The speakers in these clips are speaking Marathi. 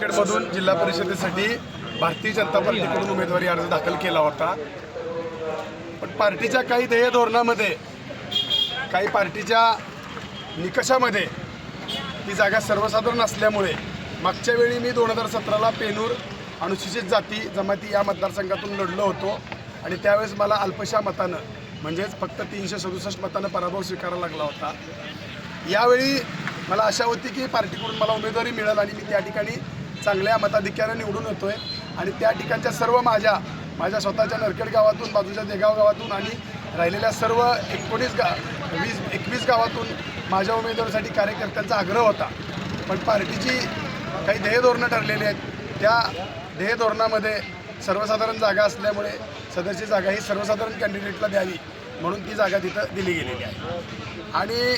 खेडमधून जिल्हा परिषदेसाठी भारतीय जनता पार्टीकडून उमेदवारी अर्ज दाखल केला होता. पण पार्टीच्या काही ध्येय धोरणामध्ये काही पार्टीच्या निकषामध्ये ती जागा सर्वसाधारण असल्यामुळे मागच्या वेळी मी दोन हजार सतराला पेनूर अनुसूचित जाती जमाती या मतदारसंघातून लढलो होतो. आणि त्यावेळेस मला अल्पशा मतानं म्हणजेच फक्त तीनशे सदुसष्ट मतानं पराभव स्वीकारावा लागला होता. यावेळी मला आशा होती की पार्टीकडून मला उमेदवारी मिळेल आणि मी त्या ठिकाणी चांगल्या मताधिक्यानं निवडून येतोय. आणि त्या ठिकाणच्या सर्व माझ्या माझ्या स्वतःच्या नरखेड गावातून बाजूच्या देगाव गावातून आणि राहिलेल्या सर्व एकोणीस गा वीस एकवीस गावातून माझ्या उमेदवारीसाठी कार्यकर्त्यांचा आग्रह होता. पण पार्टीची काही ध्येयधोरणं ठरलेली आहेत. त्या ध्येय धोरणामध्ये सर्वसाधारण जागा असल्यामुळे सदरची जागा ही सर्वसाधारण कॅन्डिडेटला द्यावी म्हणून ती जागा तिथं दिली गेलेली आहे. आणि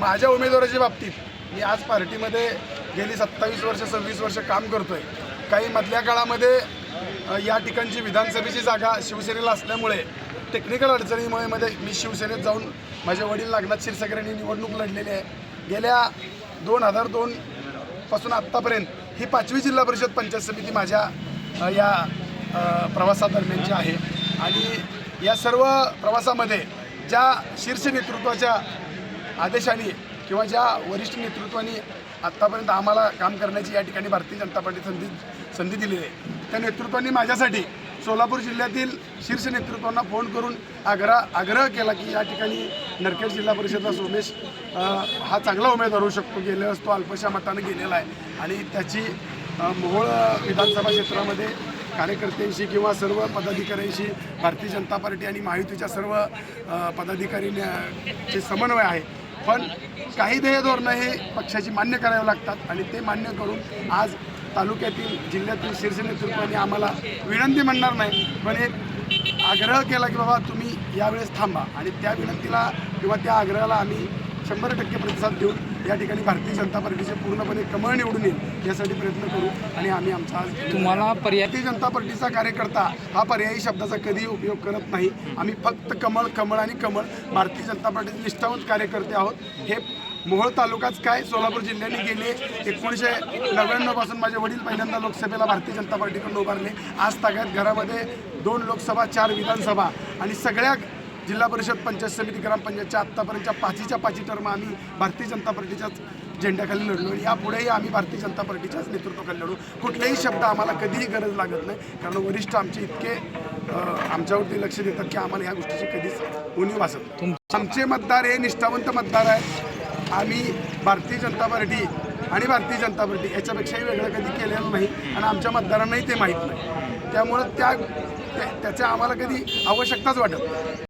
माझ्या उमेदवाराच्या बाबतीत मी आज पार्टीमध्ये गेली सत्तावीस वर्ष सव्वीस वर्ष काम करतोय. काही मधल्या काळामध्ये या ठिकाणची विधानसभेची जागा शिवसेनेला असल्यामुळे टेक्निकल अडचणीमुळे मध्ये मी शिवसेनेत जाऊन माझे वडील नागनाथ क्षीरसागर यांनी निवडणूक लढलेली आहे. गेल्या दोन हजार दोन पासून आत्तापर्यंत ही पाचवी जिल्हा परिषद पंचायत समिती माझ्या या प्रवासादरम्यानची आहे. आणि या सर्व प्रवासामध्ये ज्या शीर्ष नेतृत्वाच्या आदेशाने किंवा ज्या वरिष्ठ नेतृत्वाने आत्तापर्यंत आम्हाला काम करण्याची या ठिकाणी भारतीय जनता पार्टी संधी संधी दिलेली आहे. त्या नेतृत्वाने माझ्यासाठी सोलापूर जिल्ह्यातील शीर्ष नेतृत्वांना फोन करून आग्रह आग्रह केला की या ठिकाणी नरखेड जिल्हा परिषदला सोमेश हा चांगला उमेदवार होऊ शकतो. गेल्या असतो तो अल्पशा मतानं गेलेला आहे. आणि त्याची मोहोळ विधानसभा क्षेत्रामध्ये कार्यकर्त्यांशी किंवा सर्व पदाधिकाऱ्यांशी भारतीय जनता पार्टी आणि महायुतीच्या सर्व पदाधिकारी जे समन्वय आहे. पण काही ध्येय धोरणं हे पक्षाची मान्य करावे लागतात आणि ते मान्य करून आज तालुक्यातील जिल्ह्यातील शीर्ष नेतृत्वाने आम्हाला विनंती म्हणणार नाही पण एक आग्रह केला की बाबा तुम्ही यावेळेस थांबा. आणि त्या विनंतीला किंवा त्या आग्रहाला आम्ही शंभर टक्के प्रतिसाद देऊन या ठिकाणी भारतीय जनता पार्टीचे पूर्णपणे कमळ निवडून येईल यासाठी प्रयत्न करू आणि आम्ही आमचा आज तुम्हाला पर्याय भारतीय जनता पार्टीचा कार्यकर्ता हा पर्यायी शब्दाचा कधीही उपयोग करत नाही. आम्ही फक्त कमळ कमळ आणि कमळ भारतीय जनता पार्टीचे निष्ठावंत कार्यकर्ते आहोत. हे मोहोळ तालुकाच काय? सोलापूर जिल्ह्याने गेले. एकोणीसशे नव्याण्णवपासून माझे वडील पहिल्यांदा लोकसभेला भारतीय जनता पार्टीकडून उभारले. आज ताग्यात घरामध्ये दोन लोकसभा चार विधानसभा आणि सगळ्या जिल्हा परिषद पंचायत समिती ग्रामपंचायतच्या आत्तापर्यंतच्या पाचीच्या पाची टर्म आम्ही भारतीय जनता पार्टीच्याच झेंड्याखाली लढलो आणि यापुढेही आम्ही भारतीय जनता पार्टीच्याच नेतृत्वाखाली लढू. कुठलेही शब्द आम्हाला कधीही गरज लागत नाही कारण वरिष्ठ आमचे इतके आमच्यावरती लक्ष देतात की आम्हाला ह्या गोष्टीची कधीच उणीव वाचत नाही. आमचे मतदार हे निष्ठावंत मतदार आहेत. आम्ही भारतीय जनता पार्टी आणि भारतीय जनता पार्टी याच्यापेक्षाही वेगळं कधी केलेलं नाही आणि आमच्या मतदारांनाही ते माहीत नाही. त्यामुळं त्या त्या- त्याच्या आम्हाला कधी आवश्यकताच वाटत नाही.